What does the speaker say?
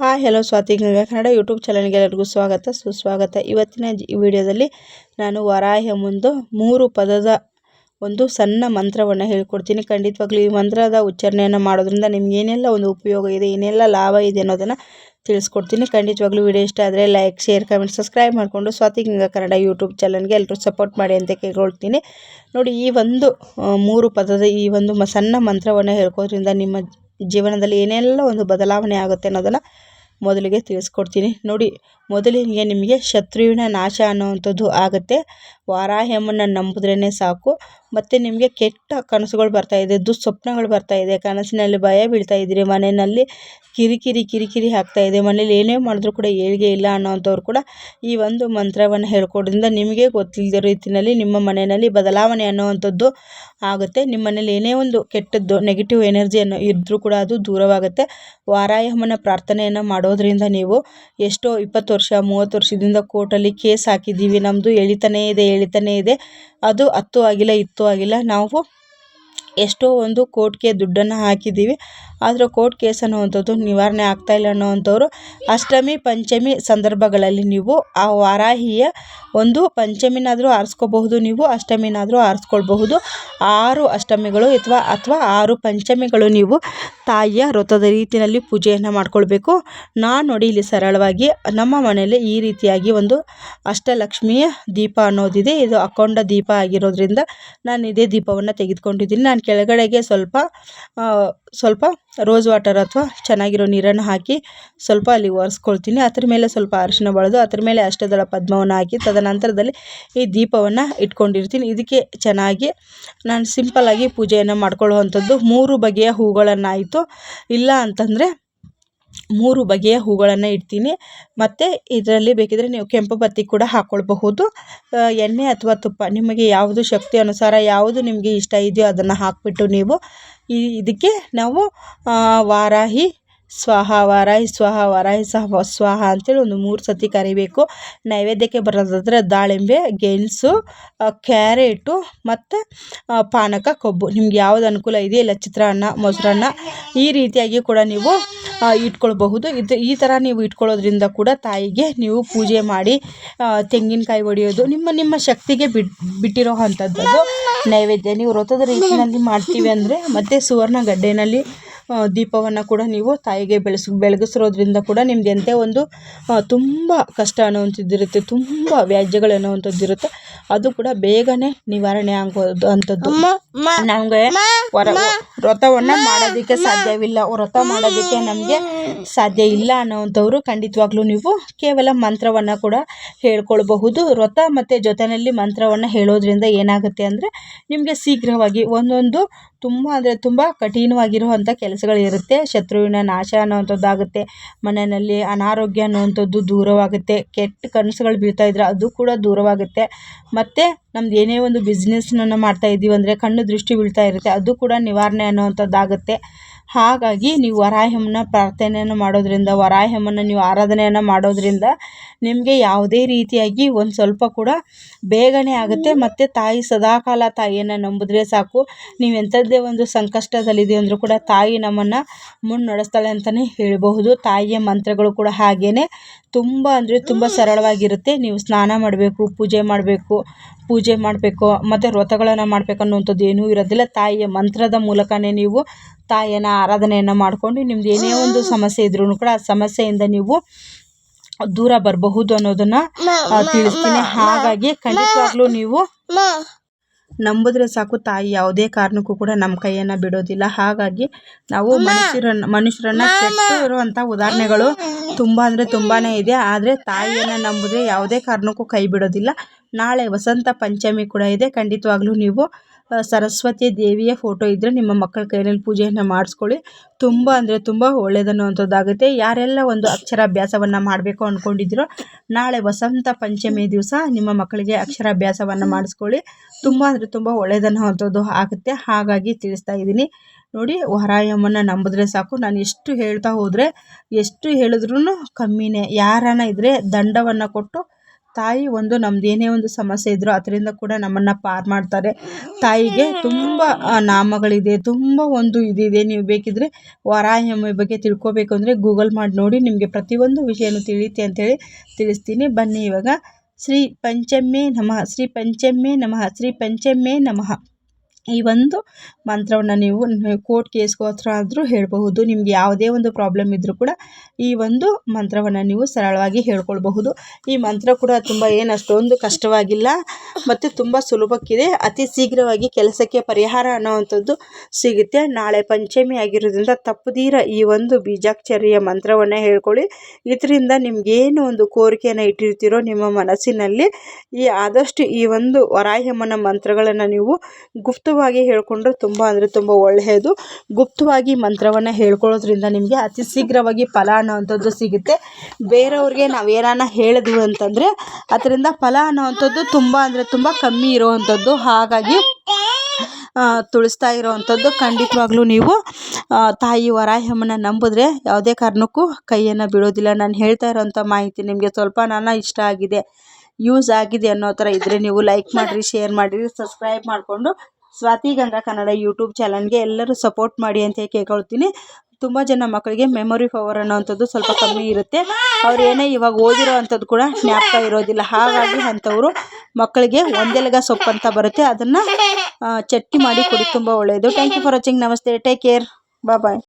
Hi hello Swathi Ganga Kannada YouTube ಚಾನಲ್ಗೆ ಎಲ್ಲರಿಗೂ ಸ್ವಾಗತ, ಸುಸ್ವಾಗತ. ಇವತ್ತಿನ ಈ ವಿಡಿಯೋದಲ್ಲಿ ನಾನು ವರಾಹ ಮುಂದು ಮೂರು ಪದದ ಒಂದು ಸಣ್ಣ ಮಂತ್ರವನ್ನು ಹೇಳ್ಕೊಡ್ತೀನಿ. ಖಂಡಿತವಾಗ್ಲೂ ಈ ಮಂತ್ರದ ಉಚ್ಚಾರಣೆಯನ್ನು ಮಾಡೋದ್ರಿಂದ ನಿಮ್ಗೆ ಏನೆಲ್ಲ ಒಂದು ಉಪಯೋಗ ಇದೆ, ಏನೆಲ್ಲ ಲಾಭ ಇದೆ ಅನ್ನೋದನ್ನು ತಿಳಿಸ್ಕೊಡ್ತೀನಿ. ಖಂಡಿತವಾಗ್ಲೂ ವಿಡಿಯೋ ಇಷ್ಟ ಆದರೆ ಲೈಕ್ ಶೇರ್ ಕಮೆಂಟ್ ಸಬ್ಸ್ಕ್ರೈಬ್ ಮಾಡಿಕೊಂಡು ಸ್ವಾತಿ ಗಂಗಾ ಕನ್ನಡ ಯೂಟ್ಯೂಬ್ ಚಾನಲ್ಗೆ ಎಲ್ಲರೂ ಸಪೋರ್ಟ್ ಮಾಡಿ ಅಂತ ಕೇಳ್ಕೊಳ್ತೀನಿ. ನೋಡಿ, ಈ ಒಂದು ಮೂರು ಪದದ ಈ ಒಂದು ಸಣ್ಣ ಮಂತ್ರವನ್ನು ಹೇಳ್ಕೋದ್ರಿಂದ ನಿಮ್ಮ ಜೀವನದಲ್ಲಿ ಏನೆಲ್ಲ ಒಂದು ಬದಲಾವಣೆ ಆಗುತ್ತೆ ಅನ್ನೋದನ್ನು ಮೊದಲಿಗೆ ತಿಳಿಸ್ಕೊಡ್ತೀನಿ ನೋಡಿ ಮೊದಲಿಗೆ ನಿಮಗೆ ಶತ್ರುವಿನ ನಾಶ ಅನ್ನುವಂಥದ್ದು ಆಗುತ್ತೆ. ವಾರಾಹ್ಯಮನ್ನು ನಂಬಿದ್ರೇ ಸಾಕು. ಮತ್ತು ನಿಮಗೆ ಕೆಟ್ಟ ಕನಸುಗಳು ಬರ್ತಾ ಇದೆ, ದುಸ್ವಪ್ನಗಳು ಇದೆ, ಕನಸಿನಲ್ಲಿ ಭಯ ಬೀಳ್ತಾ ಇದ್ದೀರಿ, ಮನೆಯಲ್ಲಿ ಕಿರಿಕಿರಿ ಕಿರಿಕಿರಿ ಆಗ್ತಾ ಇದೆ, ಮನೇಲಿ ಏನೇ ಮಾಡಿದ್ರೂ ಕೂಡ ಏಳಿಗೆ ಇಲ್ಲ ಅನ್ನೋವಂಥವ್ರು ಕೂಡ ಈ ಒಂದು ಮಂತ್ರವನ್ನು ಹೇಳ್ಕೊಡೋದ್ರಿಂದ ನಿಮಗೆ ಗೊತ್ತಿಲ್ಲದ ರೀತಿಯಲ್ಲಿ ನಿಮ್ಮ ಮನೆಯಲ್ಲಿ ಬದಲಾವಣೆ ಅನ್ನುವಂಥದ್ದು ಆಗುತ್ತೆ. ನಿಮ್ಮ ಮನೇಲಿ ಏನೇ ಒಂದು ಕೆಟ್ಟದ್ದು ನೆಗೆಟಿವ್ ಎನರ್ಜಿಯನ್ನು ಇದ್ದರೂ ಕೂಡ ಅದು ದೂರವಾಗುತ್ತೆ. ವಾರಾಯಮ್ಮನ ಪ್ರಾರ್ಥನೆಯನ್ನು ಮಾಡೋದ್ರಿಂದ ನೀವು ಎಷ್ಟೋ ಇಪ್ಪತ್ತು ವರ್ಷ, ಮೂವತ್ತು ವರ್ಷದಿಂದ ಕೋರ್ಟಲ್ಲಿ ಕೇಸ್ ಹಾಕಿದ್ದೀವಿ. ನಮ್ಮದು ಎಳಿತಾನೇ ಇದೆ ಎಳಿತಾನೇ ಇದೆ. ಅದು ಹತ್ತು ಆಗಿಲ್ಲ, ಇತ್ತು ಆಗಿಲ್ಲ. ನಾವು ಎಷ್ಟೋ ಒಂದು ಕೋರ್ಟ್ಗೆ ದುಡ್ಡನ್ನು ಹಾಕಿದ್ದೀವಿ. ಆದರೆ ಕೋರ್ಟ್ ಕೇಸ್ ಅನ್ನುವಂಥದ್ದು ನಿವಾರಣೆ ಆಗ್ತಾಯಿಲ್ಲ ಅನ್ನೋವಂಥವ್ರು. ಅಷ್ಟಮಿ, ಪಂಚಮಿ ಸಂದರ್ಭಗಳಲ್ಲಿ ನೀವು ಆ ವಾರಾಹಿಯ ಒಂದು ಪಂಚಮಿನಾದರೂ ಆರಿಸ್ಕೋಬಹುದು. ನೀವು ಅಷ್ಟಮಿನಾದರೂ ಆರಿಸ್ಕೊಳ್ಬಹುದು. ಆರು ಅಷ್ಟಮಿಗಳು ಅಥವಾ ಅಥವಾ ಆರು ಪಂಚಮಿಗಳು ನೀವು ತಾಯಿಯ ವ್ರತದ ರೀತಿಯಲ್ಲಿ ಪೂಜೆಯನ್ನು ಮಾಡಿಕೊಳ್ಬೇಕು. ನಾನು ನೋಡಿ ಇಲ್ಲಿ ಸರಳವಾಗಿ ನಮ್ಮ ಮನೆಯಲ್ಲಿ ಈ ರೀತಿಯಾಗಿ ಒಂದು ಅಷ್ಟಲಕ್ಷ್ಮಿಯ ದೀಪ ಅನ್ನೋದಿದೆ. ಇದು ಅಖಂಡ ದೀಪ ಆಗಿರೋದ್ರಿಂದ ನಾನು ಇದೇ ದೀಪವನ್ನು ತೆಗೆದುಕೊಂಡಿದ್ದೀನಿ. ನಾನು ಕೆಳಗಡೆಗೆ ಸ್ವಲ್ಪ ಸ್ವಲ್ಪ ರೋಸ್ ವಾಟರ್ ಅಥವಾ ಚೆನ್ನಾಗಿರೋ ನೀರನ್ನು ಹಾಕಿ ಸ್ವಲ್ಪ ಅಲ್ಲಿ ಒರೆಸ್ಕೊಳ್ತೀನಿ. ಅದ್ರ ಮೇಲೆ ಸ್ವಲ್ಪ ಅರಿಶಿನ ಬಳಿದು, ಅದ್ರ ಮೇಲೆ ಅಷ್ಟದಳ ಪದ್ಮವನ್ನು ಹಾಕಿ ತದನಂತರದಲ್ಲಿ ಈ ದೀಪವನ್ನು ಇಟ್ಕೊಂಡಿರ್ತೀನಿ. ಇದಕ್ಕೆ ಚೆನ್ನಾಗಿ ನಾನು ಸಿಂಪಲ್ಲಾಗಿ ಪೂಜೆಯನ್ನು ಮಾಡ್ಕೊಳ್ಳುವಂಥದ್ದು. ಮೂರು ಬಗೆಯ ಹೂಗಳನ್ನಾಯಿತು. ಇಲ್ಲ ಅಂತಂದರೆ ಮೂರು ಬಗೆಯ ಹೂಗಳನ್ನು ಇಡ್ತೀನಿ. ಮತ್ತು ಇದರಲ್ಲಿ ಬೇಕಿದ್ರೆ ನೀವು ಕೆಂಪು ಬತ್ತಿ ಕೂಡ ಹಾಕ್ಕೊಳ್ಬಹುದು ಎಣ್ಣೆ ಅಥವಾ ತುಪ್ಪ, ನಿಮಗೆ ಯಾವುದು ಶಕ್ತಿ ಅನುಸಾರ, ಯಾವುದು ನಿಮಗೆ ಇಷ್ಟ ಇದೆಯೋ ಅದನ್ನು ಹಾಕಿಬಿಟ್ಟು ನೀವು ಈ ಇದಕ್ಕೆ ನಾವು ವಾರಾಹಿ, ಸ್ವಾಹ ವಾರಾಹಿ ಸ್ವಾಹ, ವಾರಾಹಿ, ಸಹ ಸ್ವಾಹ ಅಂತೇಳಿ ಒಂದು ಮೂರು ಸತಿ ಕರಿಬೇಕು. ನೈವೇದ್ಯಕ್ಕೆ ಬರೋದಾದರೆ ದಾಳಿಂಬೆ, ಗೆಣಸು ಕ್ಯಾರೆಟು ಮತ್ತು ಪಾನಕ, ಕೊಬ್ಬು. ನಿಮ್ಗೆ ಯಾವ್ದು ಅನುಕೂಲ ಇದೆಯೋ ಇಲ್ಲ, ಚಿತ್ರಾನ್ನ, ಮೊಸರನ್ನ, ಈ ರೀತಿಯಾಗಿ ಕೂಡ ನೀವು ಇಟ್ಕೊಳ್ಬಹುದು. ಇದು ಈ ಥರ ನೀವು ಇಟ್ಕೊಳ್ಳೋದ್ರಿಂದ ಕೂಡ ತಾಯಿಗೆ ನೀವು ಪೂಜೆ ಮಾಡಿ ತೆಂಗಿನಕಾಯಿ ಒಡೆಯೋದು, ನಿಮ್ಮ ನಿಮ್ಮ ಶಕ್ತಿಗೆ ಬಿಟ್, ಬಿಟ್ಟಿರೋ ಅಂಥದ್ದು ನೈವೇದ್ಯ ನೀವು ವ್ರತದ ರೀತಿಯಲ್ಲಿ ಮಾಡ್ತೀವಿ ಅಂದರೆ ಮತ್ತು ಸುವರ್ಣ ಗಡ್ಡೆಯಲ್ಲಿ ದೀಪವನ್ನು ಕೂಡ ನೀವು ತಾಯಿಗೆ ಬೆಳೆಸ್ ಬೆಳಗಿಸಿರೋದ್ರಿಂದ ಕೂಡ ನಿಮ್ದು ಎಂಥ ಒಂದು ತುಂಬ ಕಷ್ಟ ಅನ್ನುವಂಥದ್ದು ಇರುತ್ತೆ ತುಂಬ ವ್ಯಾಜ್ಯಗಳು ಅನ್ನುವಂಥದ್ದಿರುತ್ತೆ. ಅದು ಕೂಡ ಬೇಗನೆ ನಿವಾರಣೆ ಆಗೋದು ಅಂಥದ್ದು ನಮಗೆ ವರ ವ್ರತವನ್ನು ಮಾಡೋದಕ್ಕೆ ಸಾಧ್ಯವಿಲ್ಲ. ವ್ರತ ಮಾಡೋದಕ್ಕೆ ನಮಗೆ ಸಾಧ್ಯ ಇಲ್ಲ ಅನ್ನೋವಂಥವ್ರು ಖಂಡಿತವಾಗ್ಲೂ ನೀವು ಕೇವಲ ಮಂತ್ರವನ್ನು ಕೂಡ ಹೇಳ್ಕೊಳ್ಬಹುದು. ವ್ರತ ಮತ್ತು ಜೊತೆಯಲ್ಲಿ ಮಂತ್ರವನ್ನು ಹೇಳೋದ್ರಿಂದ ಏನಾಗುತ್ತೆ ಅಂದರೆ ನಿಮಗೆ ಶೀಘ್ರವಾಗಿ ಒಂದೊಂದು ತುಂಬ ಅಂದರೆ ತುಂಬ ಕಠಿಣವಾಗಿರುವಂಥ ಕೆಲಸಗಳಿರುತ್ತೆ ಶತ್ರುವಿನ ನಾಶ ಅನ್ನೋವಂಥದ್ದಾಗುತ್ತೆ. ಮನೆಯಲ್ಲಿ ಅನಾರೋಗ್ಯ ಅನ್ನುವಂಥದ್ದು ದೂರವಾಗುತ್ತೆ. ಕೆಟ್ಟ ಕನಸುಗಳು ಬೀಳ್ತಾ ಇದ್ರೆ ಅದು ಕೂಡ ದೂರವಾಗುತ್ತೆ. ಮತ್ತು ನಮ್ದು ಏನೇ ಒಂದು ಬಿಸ್ನೆಸ್ನನ್ನು ಮಾಡ್ತಾ ಇದ್ದೀವಿ ಅಂದರೆ ಕಣ್ಣು ದೃಷ್ಟಿ ಬೀಳ್ತಾ ಇರುತ್ತೆ. ಅದು ಕೂಡ ನಿವಾರಣೆ ಅನ್ನುವಂಥದ್ದಾಗುತ್ತೆ. ಹಾಗಾಗಿ ನೀವು ವರಾಹಮ್ಮನ ಪ್ರಾರ್ಥನೆಯನ್ನು ಮಾಡೋದ್ರಿಂದ ವರಾಹಮ್ಮನ ನೀವು ಆರಾಧನೆಯನ್ನು ಮಾಡೋದ್ರಿಂದ ನಿಮಗೆ ಯಾವುದೇ ರೀತಿಯಾಗಿ ಒಂದು ಸ್ವಲ್ಪ ಕೂಡ ಬೇಗನೆ ಆಗುತ್ತೆ. ಮತ್ತು ತಾಯಿ ಸದಾಕಾಲ ತಾಯಿಯನ್ನು ನಂಬಿದ್ರೆ ಸಾಕು. ನೀವು ಎಂಥದ್ದೇ ಒಂದು ಸಂಕಷ್ಟದಲ್ಲಿದೆ ಅಂದರೂ ಕೂಡ ತಾಯಿ ನಮ್ಮನ್ನು ಮುನ್ನಡೆಸ್ತಾಳೆ ಅಂತಲೇ ಹೇಳಬಹುದು. ತಾಯಿಯ ಮಂತ್ರಗಳು ಕೂಡ ಹಾಗೇ ತುಂಬ ಅಂದರೆ ತುಂಬ ಸರಳವಾಗಿರುತ್ತೆ. ನೀವು ಸ್ನಾನ ಮಾಡಬೇಕು ಪೂಜೆ ಮಾಡಬೇಕು ಪೂಜೆ ಮಾಡಬೇಕು ಮತ್ತು ವ್ರತಗಳನ್ನು ಮಾಡಬೇಕು ಅನ್ನುವಂಥದ್ದು ಏನೂ ಇರೋದಿಲ್ಲ. ತಾಯಿಯ ಮಂತ್ರದ ಮೂಲಕವೇ ನೀವು ತಾಯಿಯನ್ನು ಆರಾಧನೆಯನ್ನು ಮಾಡಿಕೊಂಡು ನಿಮ್ದು ಏನೇ ಒಂದು ಸಮಸ್ಯೆ ಇದ್ರೂ ಕೂಡ ಆ ಸಮಸ್ಯೆಯಿಂದ ನೀವು ದೂರ ಬರಬಹುದು ಅನ್ನೋದನ್ನು ತಿಳಿಸ್ತೀನಿ. ಹಾಗಾಗಿ ಖಂಡಿತವಾಗ್ಲೂ ನೀವು ನಂಬಿದ್ರೆ ಸಾಕು ತಾಯಿ ಯಾವುದೇ ಕಾರಣಕ್ಕೂ ಕೂಡ ನಮ್ಮ ಕೈಯನ್ನು ಬಿಡೋದಿಲ್ಲ. ಹಾಗಾಗಿ ನಾವು ಮನುಷ್ಯರನ್ನ ಮನುಷ್ಯರನ್ನ ಕೆಟ್ಟ ಇರುವಂಥ ಉದಾಹರಣೆಗಳು ತುಂಬ ಅಂದರೆ ತುಂಬಾ ಇದೆ. ಆದರೆ ತಾಯಿಯನ್ನು ನಂಬಿದ್ರೆ ಯಾವುದೇ ಕಾರಣಕ್ಕೂ ಕೈ ಬಿಡೋದಿಲ್ಲ. ನಾಳೆ ವಸಂತ ಪಂಚಮಿ ಕೂಡ ಇದೆ. ಖಂಡಿತವಾಗ್ಲೂ ನೀವು ಸರಸ್ವತಿ ದೇವಿಯ ಫೋಟೋ ಇದ್ದರೆ ನಿಮ್ಮ ಮಕ್ಕಳ ಕೈಯಲ್ಲಿ ಪೂಜೆಯನ್ನು ಮಾಡಿಸ್ಕೊಳ್ಳಿ. ತುಂಬ ಅಂದರೆ ತುಂಬ ಒಳ್ಳೆಯದನ್ನುವಂಥದ್ದಾಗುತ್ತೆ ಯಾರೆಲ್ಲ ಒಂದು ಅಕ್ಷರಾಭ್ಯಾಸವನ್ನು ಮಾಡಬೇಕು ಅಂದ್ಕೊಂಡಿದ್ದೀರೋ ನಾಳೆ ವಸಂತ ಪಂಚಮಿ ದಿವಸ ನಿಮ್ಮ ಮಕ್ಕಳಿಗೆ ಅಕ್ಷರಾಭ್ಯಾಸವನ್ನು ಮಾಡಿಸ್ಕೊಳ್ಳಿ. ತುಂಬ ಅಂದರೆ ತುಂಬ ಒಳ್ಳೆಯದನ್ನುವಂಥದ್ದು ಆಗುತ್ತೆ. ಹಾಗಾಗಿ ತಿಳಿಸ್ತಾ ಇದ್ದೀನಿ. ನೋಡಿ ವರಾಯಮ್ಮನ ನಂಬಿದ್ರೆ ಸಾಕು. ನಾನು ಎಷ್ಟು ಹೇಳ್ತಾ ಹೋದರೆ, ಎಷ್ಟು ಹೇಳಿದ್ರೂ ಕಮ್ಮಿನೇ. ಯಾರನ್ನ ಇದ್ದರೆ ದಂಡವನ್ನು ಕೊಟ್ಟು ತಾಯಿ ಒಂದು ನಮ್ದು ಏನೇ ಒಂದು ಸಮಸ್ಯೆ ಇದ್ದರೂ ಅದರಿಂದ ಕೂಡ ನಮ್ಮನ್ನು ಪಾರು ಮಾಡ್ತಾರೆ. ತಾಯಿಗೆ ತುಂಬ ನಾಮಗಳಿದೆ, ತುಂಬ ಒಂದು ಇದಿದೆ. ನೀವು ಬೇಕಿದ್ರೆ ವರಾಹಿ ಅಮ್ಮನ ಬಗ್ಗೆ ತಿಳ್ಕೊಬೇಕು ಅಂದರೆ ಗೂಗಲ್ ಮಾಡಿ ನೋಡಿ, ನಿಮಗೆ ಪ್ರತಿಯೊಂದು ವಿಷಯನೂ ತಿಳಿಯುತ್ತೆ ಅಂತೇಳಿ ತಿಳಿಸ್ತೀನಿ. ಬನ್ನಿ ಇವಾಗ. ಶ್ರೀ ಪಂಚಮೇ ನಮಃ, ಶ್ರೀ ಪಂಚಮೇ ನಮಃ, ಶ್ರೀ ಪಂಚಮೇ ನಮಃ. ಈ ಒಂದು ಮಂತ್ರವನ್ನು ನೀವು ಕೋರ್ಟ್ ಕೇಸ್ಗೋತ್ರ ಆದರೂ ಹೇಳಬಹುದು. ನಿಮ್ಗೆ ಯಾವುದೇ ಒಂದು ಪ್ರಾಬ್ಲಮ್ ಇದ್ದರೂ ಕೂಡ ಈ ಒಂದು ಮಂತ್ರವನ್ನು ನೀವು ಸರಳವಾಗಿ ಹೇಳ್ಕೊಳ್ಬಹುದು. ಈ ಮಂತ್ರ ಕೂಡ ತುಂಬ ಏನು ಅಷ್ಟೊಂದು ಕಷ್ಟವಾಗಿಲ್ಲ, ಮತ್ತು ತುಂಬ ಸುಲಭಕ್ಕಿದೆ. ಅತಿ ಶೀಘ್ರವಾಗಿ ಕೆಲಸಕ್ಕೆ ಪರಿಹಾರ ಅನ್ನೋವಂಥದ್ದು ಸಿಗುತ್ತೆ. ನಾಳೆ ಪಂಚಮಿ ಆಗಿರೋದ್ರಿಂದ ತಪ್ಪದೀರ ಈ ಒಂದು ಬೀಜಾಕ್ಷರಿಯ ಮಂತ್ರವನ್ನು ಹೇಳ್ಕೊಳ್ಳಿ. ಇದರಿಂದ ನಿಮಗೇನು ಒಂದು ಕೋರಿಕೆಯನ್ನು ಇಟ್ಟಿರ್ತೀರೋ ನಿಮ್ಮ ಮನಸ್ಸಿನಲ್ಲಿ ಈ ಆದಷ್ಟು ಈ ಒಂದು ವರಾಹ್ಯಮ್ಮನ ಮಂತ್ರಗಳನ್ನು ನೀವು ಗುಪ್ತವಾಗಿ ಹೇಳ್ಕೊಂಡ್ರೆ ತುಂಬ ಅಂದರೆ ತುಂಬ ಒಳ್ಳೆಯದು. ಗುಪ್ತವಾಗಿ ಮಂತ್ರವನ್ನು ಹೇಳ್ಕೊಳ್ಳೋದ್ರಿಂದ ನಿಮಗೆ ಅತಿ ಶೀಘ್ರವಾಗಿ ಫಲ ಅನ್ನೋವಂಥದ್ದು ಸಿಗುತ್ತೆ. ಬೇರೆಯವ್ರಿಗೆ ನಾವು ಏನಾನ ಹೇಳಿದ್ವು ಅಂತಂದರೆ ಅದರಿಂದ ಫಲ ಅನ್ನೋವಂಥದ್ದು ತುಂಬ ಅಂದರೆ ತುಂಬ ಕಮ್ಮಿ ಇರೋವಂಥದ್ದು. ಹಾಗಾಗಿ ತುಳಿಸ್ತಾ ಇರೋವಂಥದ್ದು ಖಂಡಿತವಾಗ್ಲೂ ನೀವು ತಾಯಿ ವರಾಹಮ್ಮನ ನಂಬಿದ್ರೆ ಯಾವುದೇ ಕಾರಣಕ್ಕೂ ಕೈಯನ್ನು ಬಿಡೋದಿಲ್ಲ ನಾನು ಹೇಳ್ತಾ ಇರೋವಂಥ ಮಾಹಿತಿ ನಿಮಗೆ ಸ್ವಲ್ಪ ನಾನು ಇಷ್ಟ ಆಗಿದೆ, ಯೂಸ್ ಆಗಿದೆ ಅನ್ನೋ ಥರ ಇದ್ದರೆ ನೀವು ಲೈಕ್ ಮಾಡಿರಿ, ಶೇರ್ ಮಾಡಿರಿ, ಸಬ್ಸ್ಕ್ರೈಬ್ ಮಾಡಿಕೊಂಡು ಸ್ವಾತಿ ಗಂಗಾ ಕನ್ನಡ ಯೂಟ್ಯೂಬ್ ಚಾನಲ್ಗೆ ಎಲ್ಲರೂ ಸಪೋರ್ಟ್ ಮಾಡಿ ಅಂತ ಕೇಳ್ಕೊಳ್ತೀನಿ. ತುಂಬ ಜನ ಮಕ್ಕಳಿಗೆ ಮೆಮೊರಿ ಪವರ್ ಅನ್ನೋವಂಥದ್ದು ಸ್ವಲ್ಪ ಕಮ್ಮಿ ಇರುತ್ತೆ. ಅವ್ರು ಏನೇ ಇವಾಗ ಓದಿರೋ ಅಂಥದ್ದು ಕೂಡ ಜ್ಞಾಪಕ ಇರೋದಿಲ್ಲ. ಹಾಗಾಗಿ ಅಂಥವರು ಮಕ್ಕಳಿಗೆ ಒಂದೆಲಗ ಸೊಪ್ಪು ಅಂತ ಬರುತ್ತೆ. ಅದನ್ನು ಚಟ್ನಿ ಮಾಡಿ ಕುಡಿ, ತುಂಬ ಒಳ್ಳೆಯದು ಥ್ಯಾಂಕ್ ಯು ಫಾರ್ ವಾಚಿಂಗ್ ನಮಸ್ತೆ. Take care bye